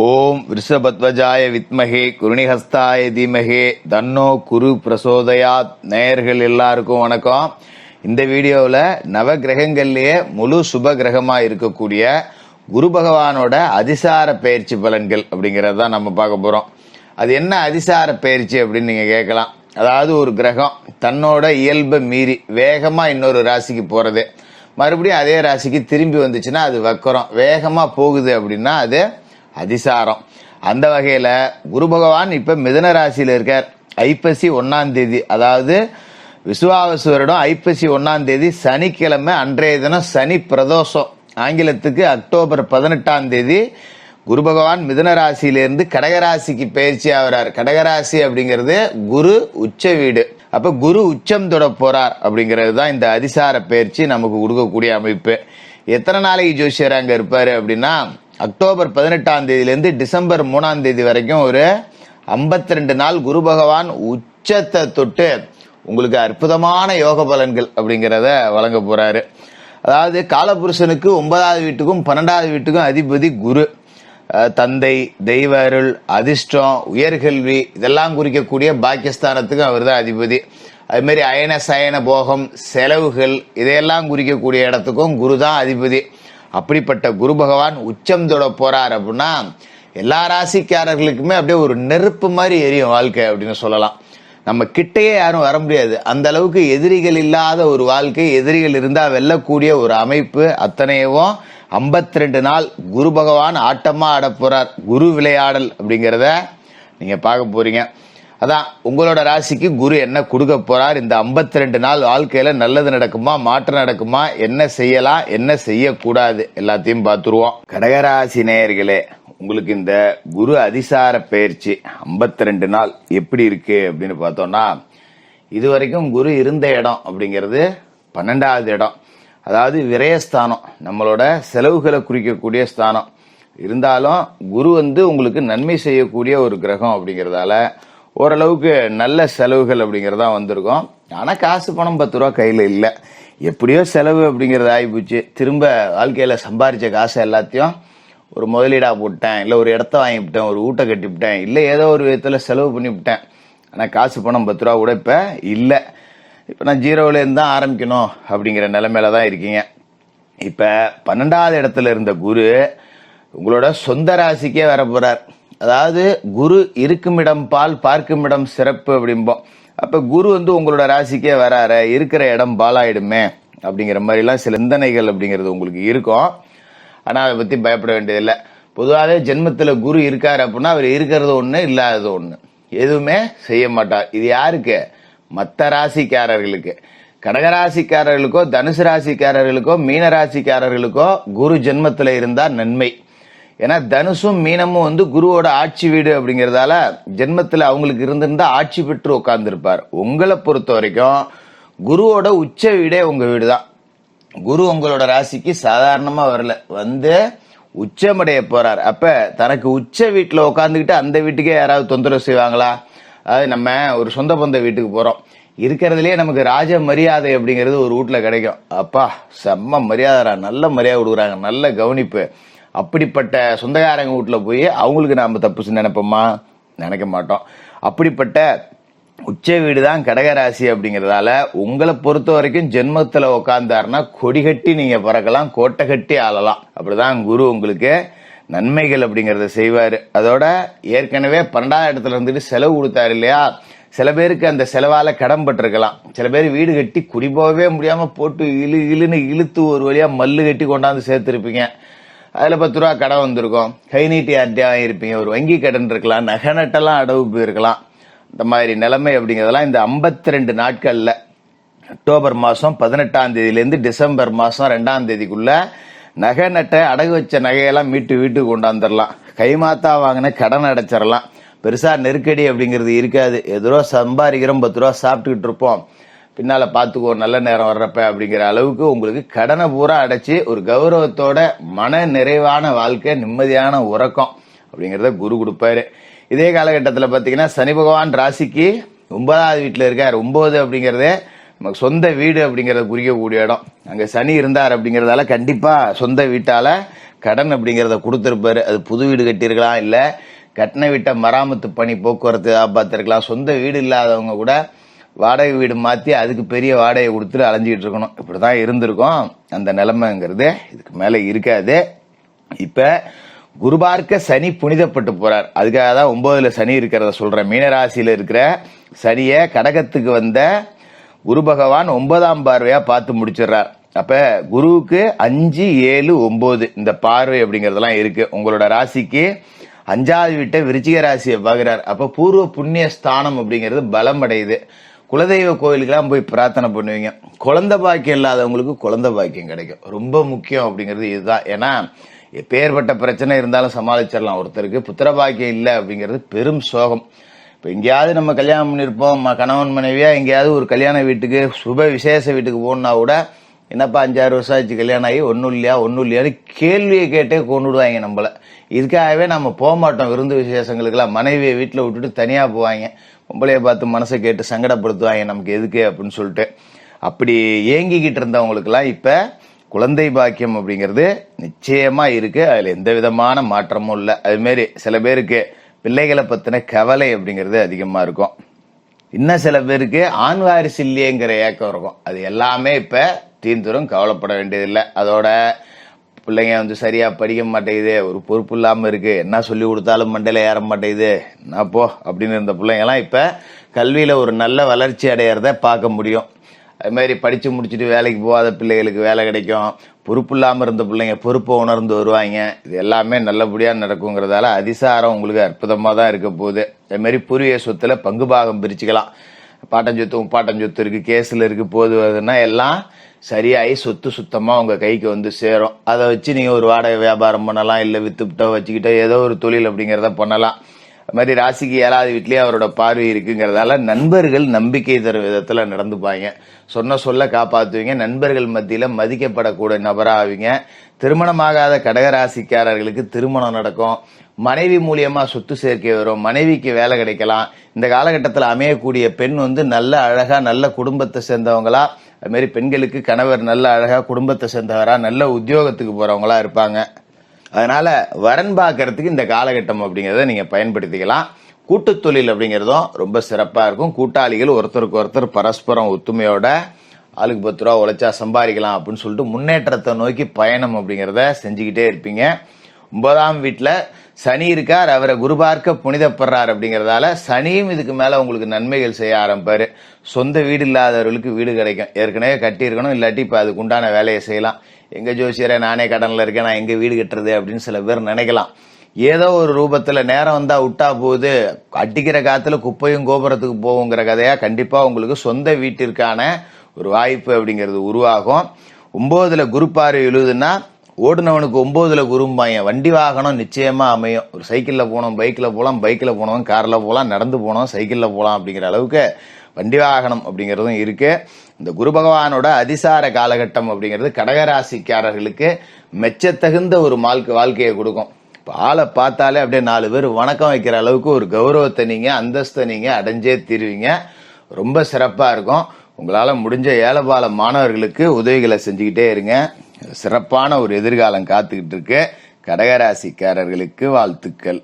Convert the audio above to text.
ஓம் ரிஷபத்வஜாய வித்மகே குருணிஹஸ்தாய தீமகே தன்னோ குரு பிரசோதயாத். நேயர்கள் எல்லாருக்கும் வணக்கம். இந்த வீடியோவில் நவ கிரகங்கள்லேயே முழு சுப கிரகமாக இருக்கக்கூடிய குரு பகவானோட அதிசார பயிற்சி பலன்கள் அப்படிங்கிறது தான் நம்ம பார்க்க போகிறோம் அது என்ன அதிசார பயிற்சி அப்படின்னு நீங்கள் கேட்கலாம். அதாவது ஒரு கிரகம் தன்னோட இயல்பை மீறி வேகமாக இன்னொரு ராசிக்கு போகிறது மறுபடியும் அதே ராசிக்கு திரும்பி வந்துச்சுன்னா அது வக்கரம். வேகமாக போகுது அப்படின்னா அது அதிசாரம். அந்த வகையில் குரு பகவான் இப்போ மிதன ராசியில் இருக்கார். ஐப்பசி ஒன்றாம் தேதி அதாவது விசுவாவசு வருடம் ஐப்பசி ஒன்றாம் தேதி சனிக்கிழமை அன்றைய தினம் சனி பிரதோஷம் ஆங்கிலத்துக்கு அக்டோபர் பதினெட்டாம் தேதி குரு பகவான் மிதன ராசியிலிருந்து கடகராசிக்கு பயிற்சி ஆகிறார். கடகராசி அப்படிங்கிறது குரு உச்ச வீடு. அப்போ குரு உச்சம் தொட போறார் அப்படிங்கிறது தான் இந்த அதிசார பயிற்சி நமக்கு கொடுக்கக்கூடிய அமைப்பு. எத்தனை நாளைக்கு ஜோசியர் அங்கே இருப்பார் அப்படின்னா அக்டோபர் பதினெட்டாம் தேதியிலேருந்து டிசம்பர் மூணாம் தேதி வரைக்கும் ஒரு ஐம்பத்தி ரெண்டு நாள் குரு பகவான் உச்சத்தை தொட்டு உங்களுக்கு அற்புதமான யோக பலன்கள் அப்படிங்கிறத வழங்க போறாரு. அதாவது காலபுருஷனுக்கு ஒன்பதாவது வீட்டுக்கும் பன்னெண்டாவது வீட்டுக்கும் அதிபதி குரு. தந்தை தெய்வ அருள் அதிர்ஷ்டம் உயர்கல்வி இதெல்லாம் குறிக்கக்கூடிய பாக்கியஸ்தானத்துக்கும் அவர் தான் அதிபதி அதுமாரி அயன சயன போகம் செலவுகள் இதையெல்லாம் குறிக்கக்கூடிய இடத்துக்கும் குரு தான் அதிபதி. அப்படிப்பட்ட குரு பகவான் உச்சம் தொட போறார் அப்படின்னா எல்லா ராசிக்காரர்களுக்குமே அப்படியே ஒரு நெருப்பு மாதிரி எரியும் வாழ்க்கை அப்படின்னு சொல்லலாம். நம்ம கிட்டேயே யாரும் வர முடியாது. அந்த அளவுக்கு எதிரிகள் இல்லாத ஒரு வாழ்க்கை எதிரிகள் இருந்தா வெல்லக்கூடிய ஒரு அமைப்பு அத்தனையவும் ஐம்பத்தி ரெண்டு நாள் குரு பகவான் ஆட்டமா ஆட போறார். குரு விளையாடல் அப்படிங்கிறத நீங்க பார்க்க போறீங்க. அதான் உங்களோட ராசிக்கு குரு என்ன கொடுக்க போறார்? இந்த 52 ரெண்டு நாள் வாழ்க்கையில நல்லது நடக்குமா? மாற்றம் நடக்குமா? என்ன செய்யலாம்? என்ன செய்யக்கூடாது? எல்லாத்தையும் பார்த்துருவோம். கடகராசி நேயர்களே உங்களுக்கு இந்த குரு அதிசார பயிற்சி 52 ரெண்டு நாள் எப்படி இருக்கு அப்படின்னு பார்த்தோம்னா இது வரைக்கும் குரு இருந்த இடம் அப்படிங்கிறது பன்னெண்டாவது இடம். அதாவது விரயஸ்தானம் நம்மளோட செலவுகளை குறிக்கக்கூடிய ஸ்தானம். இருந்தாலும் குரு வந்து உங்களுக்கு நன்மை செய்யக்கூடிய ஒரு கிரகம் அப்படிங்கிறதால ஓரளவுக்கு நல்ல செலவுகள் அப்படிங்கிறதா வந்திருக்கும். ஆனால் காசு பணம் பத்து ரூபா கையில் இல்லை. எப்படியோ செலவு அப்படிங்கிறது ஆகிப்போச்சு திரும்ப வாழ்க்கையில் சம்பாரித்த காசை எல்லாத்தையும் ஒரு முதலீடாக போட்டேன் இல்லை ஒரு இடத்த வாங்கிவிட்டேன். ஒரு ஊட்டை கட்டிவிட்டேன். இல்லை ஏதோ ஒரு விதத்தில் செலவு பண்ணிவிட்டேன். ஆனால் காசு பணம் பத்து ரூபா கூட இப்போ இல்லை. இப்போ நான் ஜீரோவிலேருந்து தான் ஆரம்பிக்கணும் அப்படிங்கிற நிலைமையில தான் இருக்கீங்க. இப்போ பன்னெண்டாவது இடத்துல இருந்த குரு உங்களோட சொந்த ராசிக்கே வர போகிறார் அதாவது குரு இருக்குமிடம் பால் பார்க்கும் இடம் சிறப்பு அப்படிம்போம் அப்போ குரு வந்து உங்களோட ராசிக்கே வராற இருக்கிற இடம் பாலாயிடுமே அப்படிங்கிற மாதிரிலாம் சில சிந்தனைகள் அப்படிங்கிறது உங்களுக்கு இருக்கும். ஆனால் அதை பற்றி பயப்பட வேண்டியதில்லை. பொதுவாகவே ஜென்மத்தில் குரு இருக்கார் அப்படின்னா அவர் இருக்கிறது ஒன்று இல்லாதது ஒன்று எதுவுமே செய்ய மாட்டார். இது யாருக்கு? மற்ற ராசிக்காரர்களுக்கு. கடகராசிக்காரர்களுக்கோ தனுசு ராசிக்காரர்களுக்கோ மீன ராசிக்காரர்களுக்கோ குரு ஜென்மத்தில் இருந்தால் நன்மை. ஏன்னா தனுசும் மீனமும் வந்து குருவோட ஆட்சி வீடு அப்படிங்கிறதால ஜென்மத்தில் அவங்களுக்கு இருந்திருந்தா ஆட்சி பெற்று உட்கார்ந்துருப்பார் உங்களை பொறுத்த வரைக்கும் குருவோட உச்ச வீடே உங்கள் வீடு தான் குரு உங்களோட ராசிக்கு சாதாரணமாக வரல. வந்து உச்சமடைய போறார். அப்ப தனக்கு உச்ச வீட்டில் உட்காந்துக்கிட்டு அந்த வீட்டுக்கே யாராவது தொந்தரவு செய்வாங்களா? அதாவது நம்ம ஒரு சொந்த பந்த வீட்டுக்கு போறோம். இருக்கிறதுலே நமக்கு ராஜ மரியாதை அப்படிங்கிறது ஒரு வீட்டில் கிடைக்கும். அப்பா செம்ம மரியாதைரா நல்ல மரியாதை கொடுக்குறாங்க. நல்ல கவனிப்பு. அப்படிப்பட்ட சொந்தக்காரங்க வீட்டில் போய் அவங்களுக்கு நாம் தப்பு நினைப்போமா? நினைக்க மாட்டோம். அப்படிப்பட்ட உச்ச வீடு தான் கடகராசி அப்படிங்கிறதால உங்களை பொறுத்த வரைக்கும் ஜென்மத்தில் உட்காந்தாருன்னா கொடி கட்டி நீங்கள் பறக்கலாம் கோட்டை கட்டி ஆளலாம். அப்படிதான் குரு உங்களுக்கு நன்மைகள் அப்படிங்கிறத செய்வார். அதோட ஏற்கனவே பன்னெண்டாவது இடத்துல இருந்துட்டு செலவு கொடுத்தாரு இல்லையா? சில பேருக்கு அந்த செலவால் கடன் பட்டிருக்கலாம். சில பேர் வீடு கட்டி குடி போகவே போட்டு இழு இழுன்னு இழுத்து ஒரு வழியாக மல்லு கட்டி கொண்டாந்து சேர்த்துருப்பீங்க. அதில் பத்து ரூபா கடன் வந்திருக்கும். கை நீட்டி அட்டையாக இருப்பீங்க ஒரு வங்கி கடன் இருக்கலாம் நகை நட்டெல்லாம் அடவு போயிருக்கலாம் இந்த மாதிரி நிலைமை அப்படிங்கிறதெல்லாம் இந்த 52 ரெண்டு நாட்களில் அக்டோபர் மாதம் பதினெட்டாம் தேதியிலேருந்து டிசம்பர் மாதம் ரெண்டாம் தேதிக்குள்ள நகை நட்டை அடகு வச்ச நகையெல்லாம் மீட்டு வீட்டுக்கு கொண்டாந்துடலாம் கைமாத்தா வாங்கின கடன் அடைச்சிடலாம் பெருசாக நெருக்கடி அப்படிங்கிறது இருக்காது. எதுரோ சம்பாதிக்கிறோம் பத்து ரூபா சாப்பிட்டுக்கிட்டு இருப்போம். பின்னால் பாத்துக்கோ நல்ல நேரம் வர்றப்ப அப்படிங்கிற அளவுக்கு உங்களுக்கு கடனை பூரா அடைச்சி ஒரு கௌரவத்தோட மன நிறைவான வாழ்க்கை நிம்மதியான உறக்கம் அப்படிங்கிறத குரு கொடுப்பாரு. இதே காலகட்டத்தில் பார்த்தீங்கன்னா சனி பகவான் ராசிக்கு ஒன்பதாவது வீட்டில் இருக்கார். ஒம்பது அப்படிங்கிறதே நமக்கு சொந்த வீடு அப்படிங்கிறத குறிக்கக்கூடிய இடம். அங்கே சனி இருந்தார் அப்படிங்கிறதால கண்டிப்பாக சொந்த வீட்டால் கடன் அப்படிங்கிறத கொடுத்துருப்பாரு. அது புது வீடு கட்டியிருக்கலாம் இல்லை கட்டின வீட்டை மராமத்து பணி போக்குவரத்து பார்த்துருக்கலாம். சொந்த வீடு இல்லாதவங்க கூட வாடகை வீடு மாற்றி அதுக்கு பெரிய வாடகை கொடுத்துட்டு அலைஞ்சிக்கிட்டு இருக்கணும். இப்படி தான் இருந்திருக்கும். அந்த நிலைமைங்கிறது இதுக்கு மேலே இருக்காது. இப்போ குருபார்க்க சனி புனிதப்பட்டு போகிறார் அதுக்காக தான் ஒம்போதில் சனி இருக்கிறத சொல்றேன். மீனராசியில் இருக்கிற சனியை கடகத்துக்கு வந்த குரு பகவான் ஒன்பதாம் பார்வையாக பார்த்து முடிச்சிடுறார். அப்போ குருவுக்கு அஞ்சு ஏழு ஒம்பது இந்த பார்வை அப்படிங்கிறதெல்லாம் இருக்குது உங்களோட ராசிக்கு அஞ்சாவது வீட்டை விருச்சிக ராசியை பார்க்குறார். அப்போ பூர்வ புண்ணிய ஸ்தானம் அப்படிங்கிறது பலம் அடையுது குலதெய்வ கோயிலுக்கெல்லாம் போய் பிரார்த்தனை பண்ணுவீங்க. குழந்தை பாக்கியம் இல்லாதவங்களுக்கு குழந்தை பாக்கியம் கிடைக்கும். ரொம்ப முக்கியம் அப்படிங்கிறது இதுதான். ஏன்னா எப்பேற்பட்ட பிரச்சனை இருந்தாலும் சமாளிச்சிடலாம். ஒருத்தருக்கு புத்திர பாக்கியம் இல்லை அப்படிங்கிறது பெரும் சோகம். இப்போ எங்கேயாவது நம்ம கல்யாணம் பண்ணியிருப்போம். கணவன் மனைவியாக எங்கேயாவது ஒரு கல்யாண வீட்டுக்கு சுப விசேஷ வீட்டுக்கு போகணுன்னா கூட என்னப்பா அஞ்சாறு வருஷம் ஆச்சு கல்யாணம் ஆகி ஒன்றும் இல்லையா ஒன்றும் இல்லையான்னு கேள்வியை கேட்டே கொண்டுடுவாங்க நம்மளை. இதுக்காகவே நம்ம போக மாட்டோம். விருந்து விசேஷங்களுக்கெல்லாம் மனைவியை வீட்டில் விட்டுட்டு தனியாக போவாங்க. பொம்பளைய பார்த்து மனசை கேட்டு சங்கடப்படுத்துவாங்க நமக்கு எதுக்கு அப்படின்னு சொல்லிட்டு அப்படி ஏங்கிக்கிட்டு இருந்தவங்களுக்கெல்லாம் இப்போ குழந்தை பாக்கியம் அப்படிங்கிறது நிச்சயமாக இருக்குது அதில் எந்த விதமான மாற்றமும் இல்லை. அதுமாரி சில பேருக்கு பிள்ளைகளை பற்றின கவலை அப்படிங்கிறது அதிகமாக இருக்கும். இன்னும் சில பேருக்கு ஆண் வாரிசு இல்லையேங்கிற ஏக்கம் இருக்கும். அது எல்லாமே இப்போ தீந்துரும். கவலைப்பட வேண்டியதில்லை. அதோட பிள்ளைங்க வந்து சரியா படிக்க மாட்டேங்குது ஒரு பொறுப்பு இல்லாம இருக்கு. என்ன சொல்லி கொடுத்தாலும் மண்டையில் ஏற மாட்டேங்குது. என்ன போ அப்படின்னு இருந்த பிள்ளைங்கலாம் இப்ப கல்வியில ஒரு நல்ல வளர்ச்சி அடையறத பார்க்க முடியும். அது மாதிரி படிச்சு முடிச்சுட்டு வேலைக்கு போகாத பிள்ளைகளுக்கு வேலை கிடைக்கும். பொறுப்பு இல்லாமல் இருந்த பிள்ளைங்க பொறுப்பை உணர்ந்து வருவாங்க. இது எல்லாமே நல்லபடியாக நடக்குங்கிறதால அதிசாரம் உங்களுக்கு அற்புதமாக தான் இருக்க போகுது. அதுமாரி பூர்வீக சொத்துல பங்கு பாகம் பிரிச்சுக்கலாம். பாட்டன் சொத்து இருக்குது சொத்து இருக்குது கேஸ்ல போது வருதுன்னா எல்லாம் சரியாகி சொத்து சுத்தமாக உங்கள் கைக்கு வந்து சேரும். அதை வச்சு நீங்கள் ஒரு வாடகை வியாபாரம் பண்ணலாம் இல்லை வித்துக்கிட்டோ வச்சுக்கிட்டோ ஏதோ ஒரு தொழில் அப்படிங்கிறத பண்ணலாம். அது மாதிரி ராசிக்கு ஏழாவது வீட்லேயே அவரோட பார்வை இருக்குங்கிறதால நண்பர்கள் நம்பிக்கை தரும் விதத்தில் நடந்துப்பாங்க. சொன்ன சொல்ல காப்பாற்றுவீங்க நண்பர்கள் மத்தியில் மதிக்கப்படக்கூடிய நபராவீங்க திருமணமாகாத கடகராசிக்காரர்களுக்கு திருமணம் நடக்கும். மனைவி மூலியமாக சொத்து சேர்க்கை வரும். மனைவிக்கு வேலை கிடைக்கலாம். இந்த காலகட்டத்தில் அமையக்கூடிய பெண் வந்து நல்ல அழகாக நல்ல குடும்பத்தை சேர்ந்தவங்களா அது மாதிரி பெண்களுக்கு கணவர் நல்ல அழகாக குடும்பத்தை சேர்ந்தவரா நல்ல உத்தியோகத்துக்கு போகிறவங்களா இருப்பாங்க. அதனால் வரன் பார்க்கறதுக்கு இந்த காலகட்டம் அப்படிங்கிறத நீங்கள் பயன்படுத்திக்கலாம். கூட்டுத்தொழில் தொழில் ரொம்ப சிறப்பாக இருக்கும். கூட்டாளிகள் ஒருத்தருக்கு ஒருத்தர் பரஸ்பரம் ஒத்துமையோட ஆளுக்கு பத்து ரூபா உழைச்சா சம்பாதிக்கலாம் அப்படின்னு சொல்லிட்டு முன்னேற்றத்தை நோக்கி பயணம் அப்படிங்கிறத செஞ்சுக்கிட்டே இருப்பீங்க. ஒன்பதாம் வீட்டில் சனி இருக்கார் அவரை குருபார்க்க புனிதப்படுறார் அப்படிங்கிறதால சனியும் இதுக்கு மேலே உங்களுக்கு நன்மைகள் செய்ய ஆரம்பிப்பார். சொந்த வீடு இல்லாதவர்களுக்கு வீடு கிடைக்கும். ஏற்கனவே கட்டியிருக்கணும் இல்லாட்டி இப்போ அதுக்கு உண்டான வேலையை செய்யலாம். எங்கள் ஜோசியரை நானே கடனில் இருக்கேன் நான் எங்கே வீடு கட்டுறது அப்படின்னு சில பேர் நினைக்கலாம். ஏதோ ஒரு ரூபத்தில் நேரம் வந்தால் விட்டா போகுது. அடிக்கிற காத்துல குப்பையும் கோபுரத்துக்கு போகுங்கிற கதையாக கண்டிப்பாக உங்களுக்கு சொந்த வீட்டிற்கான ஒரு வாய்ப்பு அப்படிங்கிறது உருவாகும். ஒம்போதில் குரு பார்வை எழுதுன்னா ஓடுனவனுக்கு ஒன்பதுல குறும்பாயன். வண்டி வாகனம் நிச்சயமா அமையும். ஒரு சைக்கிளில் போனோம் பைக்கில் போகலாம் பைக்கில் போனோம் காரில் போகலாம் நடந்து போனோம் சைக்கிளில் போகலாம் அப்படிங்கிற அளவுக்கு வண்டி வாகனம் அப்படிங்கிறதும் இருக்கு. இந்த குரு பகவானோட அதிசார காலகட்டம் அப்படிங்கிறது கடகராசிக்காரர்களுக்கு மெச்சத்தகுந்த ஒரு வாழ்க்கை வாழ்க்கையை கொடுக்கும். இப்போ ஆளை பார்த்தாலே அப்படியே நாலு பேர் வணக்கம் வைக்கிற அளவுக்கு ஒரு கௌரவத்தை நீங்கள் அந்தஸ்தை நீங்கள் அடைஞ்சே தீருவீங்க. ரொம்ப சிறப்பாக இருக்கும். உங்களால் முடிஞ்ச ஏழைபால மாணவர்களுக்கு உதவிகளை செஞ்சுக்கிட்டே இருங்க. சிறப்பான ஒரு எதிர்காலம் காத்துக்கிட்டு இருக்கு. கடகராசிக்காரர்களுக்கு வாழ்த்துக்கள்.